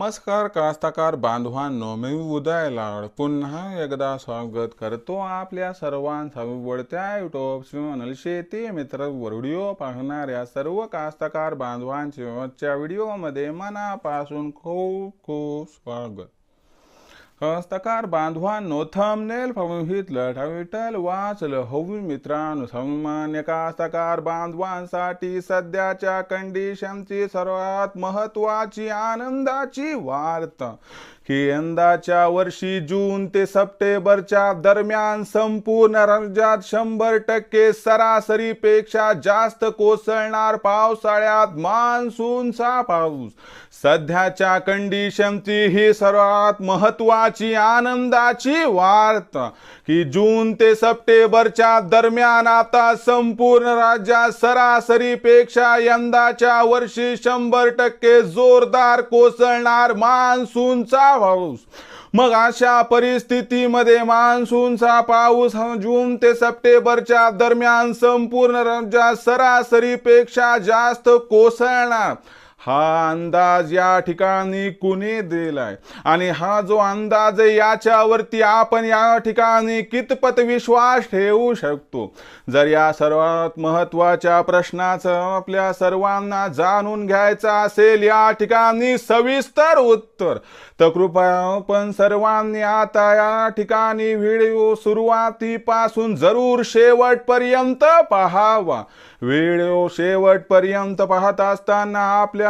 नमस्कार कास्ताकार बांधवांनो मी उदय लाड. पुन्हा एकदा स्वागत करतो आपल्या सर्वांचा आवडत्या युट्यूब चॅनल शेती मित्र व्हिडिओ पाहणाऱ्या सर्व कास्ताकार बांधवांचे आजच्या व्हिडिओमध्ये मनापासून खूप खूप स्वागत. हस्तकार बांधवांनो थंबनेल बघितलं टायटल वाचलं. हवी मित्रांनो सामान्य कास्तकार बांधवांसाठी सध्याच्या कंडिशनची सर्वात महत्वाची आनंदाची वार्ता. की यंदाच्या वर्षी जून ते सप्टेंबरच्या दरम्यान संपूर्ण राज्यात शंभर टक्के सरासरीपेक्षा जास्त कोसळणार पावसाळ्यात मान्सूनचा पाऊस. सध्याच्या कंडिशनची ही सर्वात महत्वाची आनंदाची वार्ता की जून ते सप्टेंबरच्या दरम्यान आता संपूर्ण राज्यात सरासरीपेक्षा यंदाच्या वर्षी शंभर टक्के जोरदार कोसळणार मान्सूनचा पाऊस मग अशा परिस्थितीमध्ये मान्सूनचा पाऊस जून ते सप्टेंबरच्या दरम्यान संपूर्ण राज्यात सरासरीपेक्षा जास्त कोसळणार. हा अंदाज या ठिकाणी कुणी दिलाय? आणि हा जो अंदाज आहे याच्यावरती आपण या ठिकाणी कितपत विश्वास ठेवू शकतो? जर या सर्वात महत्त्वाच्या प्रश्नाचं आपल्या सर्वांना जाणून घ्यायचं असेल या ठिकाणी सविस्तर उत्तर. तर कृपया आपण सर्वांनी आता या ठिकाणी व्हिडिओ सुरुवातीपासून जरूर शेवटपर्यंत पहावा. व्हिडिओ शेवटपर्यंत पाहत असताना आपल्या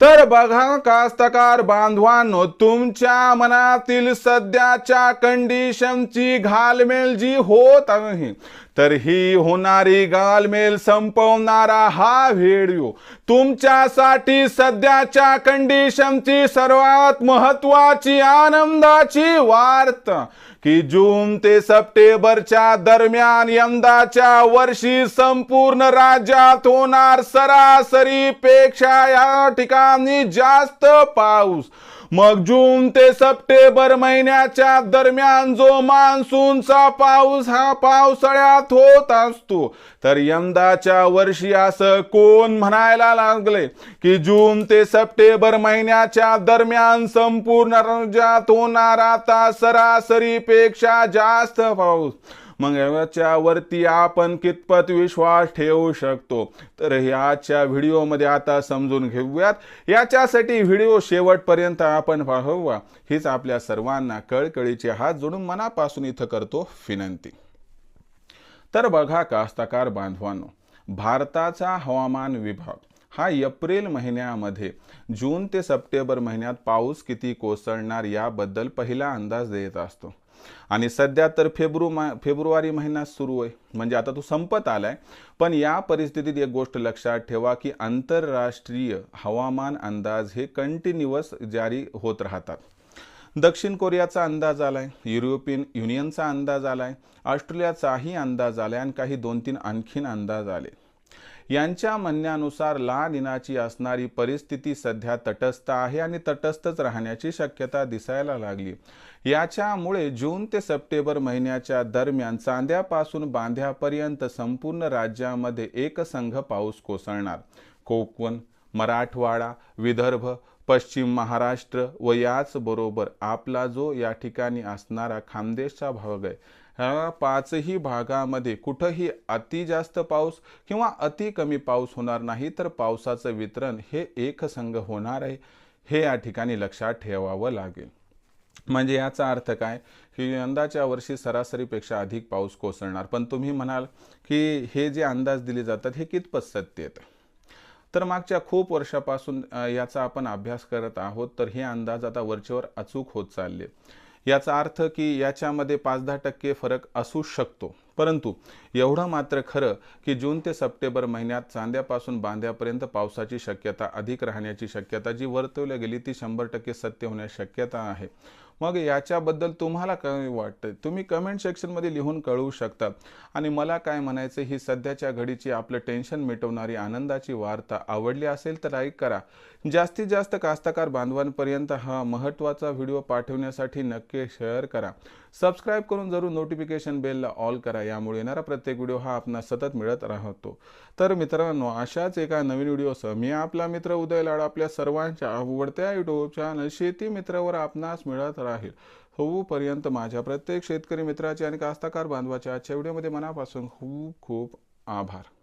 तर बघा कास्तकार बांधवांनो तुमच्या मनातील सध्याच्या कंडिशनची घालमेल जी होत आहे तर ही होणारी गालमेल संपवणारा हा व्हिडिओ. तुमच्यासाठी सध्याच्या कंडिशनची सर्वात महत्वाची आनंदाची वार्ता की जून ते सप्टेंबरच्या दरम्यान यंदाच्या वर्षी संपूर्ण राज्यात होणार सरासरीपेक्षा या ठिकाणी जास्त पाऊस. मग जून ते सप्टेंबर महिन्याच्या दरम्यान जो मान्सूनचा पाऊस हा पावसाळ्यात होत असतो तर यंदाच्या वर्षी असं कोण म्हणायला लागले की जून ते सप्टेंबर महिन्याच्या दरम्यान संपूर्ण राज्यात होणार आता सरासरीपेक्षा जास्त पाऊस. मग याच्या वरती आपण कितपत विश्वास ठेवू शकतो? तर ह्याच्या व्हिडिओमध्ये आता समजून घेऊयात. याच्यासाठी व्हिडिओ शेवटपर्यंत आपण पाहूया हीच आपल्या सर्वांना कळकळीचे हात जोडून मनापासून इथं करतो विनंती. तर बघा कास्तकार बांधवांनो भारताचा हवामान विभाग हा एप्रिल महिन्यामध्ये जून ते सप्टेंबर महिन्यात पाऊस किती कोसळणार याबद्दल पहिला अंदाज देत असतो. आणि सध्या तर फेब्रु मा फेब्रुवारी महिना सुरू आहे. म्हणजे आता तो संपत आलाय. पण या परिस्थितीत एक गोष्ट लक्षात ठेवा की आंतरराष्ट्रीय हवामान अंदाज हे कंटिन्युअस जारी होत राहतात. दक्षिण कोरियाचा अंदाज आलाय युरोपियन युनियनचा अंदाज आलाय ऑस्ट्रेलियाचाही अंदाज आलाय आणि काही दोन तीन आणखीन अंदाज आले. यांच्या म्हणण्यानुसार ला निनाची असणारी परिस्थिती सध्या तटस्थ आहे आणि तटस्थच राहण्याची शक्यता दिसायला लागली. याच्यामुळे जून ते सप्टेंबर महिन्याच्या दरम्यान चांद्यापासून बांध्यापर्यंत संपूर्ण राज्यामध्ये एकसंघ पाऊस कोसळणार. कोकण मराठवाडा विदर्भ पश्चिम महाराष्ट्र व याचबरोबर आपला जो या ठिकाणी असणारा खानदेशचा भाग आहे ह्या पाचही भागामध्ये कुठंही अति जास्त पाऊस किंवा अति कमी पाऊस होणार नाही तर पावसाचं वितरण हे एकसंघ होणार आहे हे या ठिकाणी लक्षात ठेवावं लागेल. म्हणजे याचा अर्थ काय? की यंदाच्या वर्षी सरासरीपेक्षा अधिक पाऊस कोसळणार. पण तुम्ही म्हणाल की हे जे अंदाज दिले जातात हे कितपत सत्य आहेत तर मागच्या खूप वर्षापासून याचा आपण अभ्यास करत आहोत. तर हे अंदाज आता वरचेवर अचूक होत चालले. याचा अर्थ की याच्यामध्ये पाच दहा टक्के फरक असू शकतो. परंतु एवढं मात्र खरं की जून ते सप्टेंबर महिन्यात चांद्यापासून बांध्यापर्यंत पावसाची शक्यता अधिक राहण्याची शक्यता जी वर्तवल्या गेली ती शंभर टक्के सत्य होण्याची शक्यता आहे. मग याच्याबद्दल तुम्हाला काय वाटतं तुम्ही कमेंट सेक्शनमध्ये लिहून कळवू शकता. आणि मला काय म्हणायचं ही सध्याच्या घडीची आपलं टेन्शन मिटवणारी आनंदाची वार्ता आवडली असेल तर लाईक करा. जास्तीत जास्त कास्तकार बांधवांपर्यंत हा महत्त्वाचा व्हिडिओ पाठवण्यासाठी नक्की शेअर करा. सबस्क्राईब करून जरूर नोटिफिकेशन बेलला ऑल करा. यामुळे येणारा प्रत्येक व्हिडिओ हा आपणास सतत मिळत राहतो. तर मित्रांनो अशाच एका नवीन व्हिडिओसह मी आपला मित्र उदय लाड आपल्या सर्वांच्या आवडत्या युट्यूब चॅनल शेती मित्रावर आपणास मिळत राहील. होऊपर्यंत माझ्या प्रत्येक शेतकरी मित्राचे आणि कास्तकार बांधवाच्या आजच्या व्हिडिओमध्ये मनापासून खूप खूप आभार.